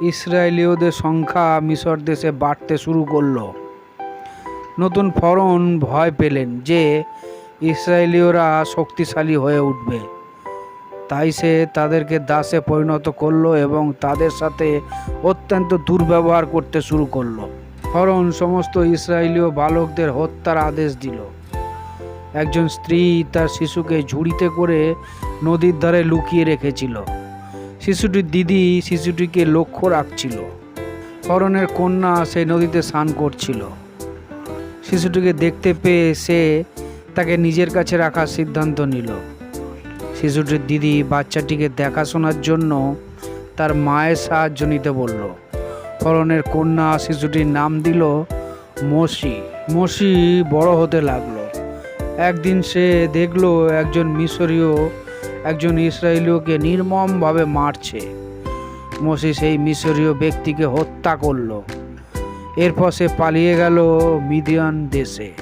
ইসরায়েলীয়দের সংখ্যা মিশর দেশে বাড়তে শুরু করল। নতুন ফরন ভয় পেলেন যে ইসরায়েলীয়রা শক্তিশালী হয়ে উঠবে। তাই সে তাদেরকে দাসে পরিণত করল এবং তাদের সাথে অত্যন্ত দুর্ব্যবহার করতে শুরু করল। ফরন সমস্ত ইসরায়েলীয় বালকদের হত্যার আদেশ দিল। একজন স্ত্রী তার শিশুকে ঝুড়িতে করে নদীর ধারে লুকিয়ে রেখেছিল। শিশুটির দিদি শিশুটিকে লক্ষ্য রাখছিল। ফরনের কন্যা সেই নদীতে স্নান করছিল। শিশুটিকে দেখতে পেয়ে সে তাকে নিজের কাছে রাখার সিদ্ধান্ত নিল। শিশুটির দিদি বাচ্চাটিকে দেখাশোনার জন্য তার মায়ের সাহায্য নিতে বলল। ফরনের কন্যা শিশুটির নাম দিল মসি। মসি বড় হতে লাগল। একদিন সে দেখল একজন মিশরীয় একজন ইসরায়েলীয়কে নির্মমভাবে মারছে। মসি সেই মিশরীয় ব্যক্তিকে হত্যা করল। এরপর সে পালিয়ে গেল মিদিয়ান দেশে।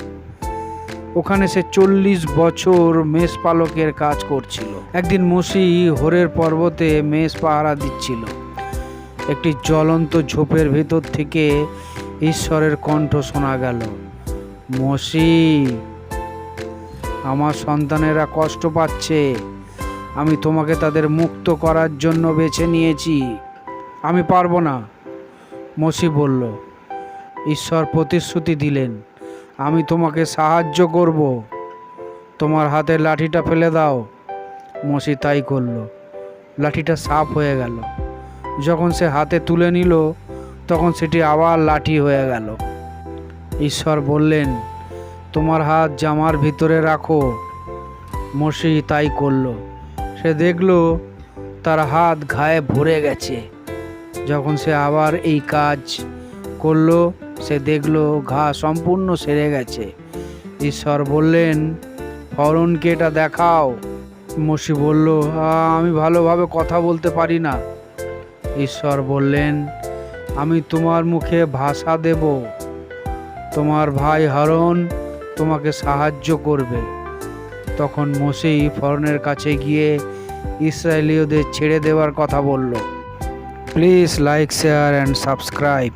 ওখানে সে চল্লিশ বছর মেষ পালকের কাজ করছিল। একদিন মসি হোরের পর্বতে মেষ পাহারা দিচ্ছিল। একটি জ্বলন্ত ঝোপের ভেতর থেকে ঈশ্বরের কণ্ঠ শোনা গেল, মসি, আমার সন্তানেরা কষ্ট পাচ্ছে। আমি তোমাকে তাদের মুক্ত করার জন্য বেছে নিয়েছি। আমি পারব না মসি বলল। ঈশ্বর প্রতিশ্রুতি দিলেন, আমি তোমাকে সাহায্য করব। তোমার হাতের লাঠিটা ফেলে দাও মসি তাই করল। লাঠিটা সাফ হয়ে গেল। যখন সে হাতে তুলে নিল, তখন সেটি আবার লাঠি হয়ে গেল। ঈশ্বর বললেন, তোমার হাত জামার ভিতরে রাখো মসি তাই করল। সে দেখল তার হাত ঘায়ে ভরে গেছে। যখন সে আবার এই কাজ করল, সে দেখল ঘা সম্পূর্ণ সেরে গেছে। ঈশ্বর বললেন, ফরনকে এটা দেখাও। মসি বলল আমি ভালোভাবে কথা বলতে পারি না। ঈশ্বর বললেন, আমি তোমার মুখে ভাষা দেব। তোমার ভাই হরণ তোমাকে সাহায্য করবে। তখন মোসেই ফরনের কাছে গিয়ে ইসরায়েলীয়দের ছেড়ে দেওয়ার কথা বলল। Please like, share, and subscribe.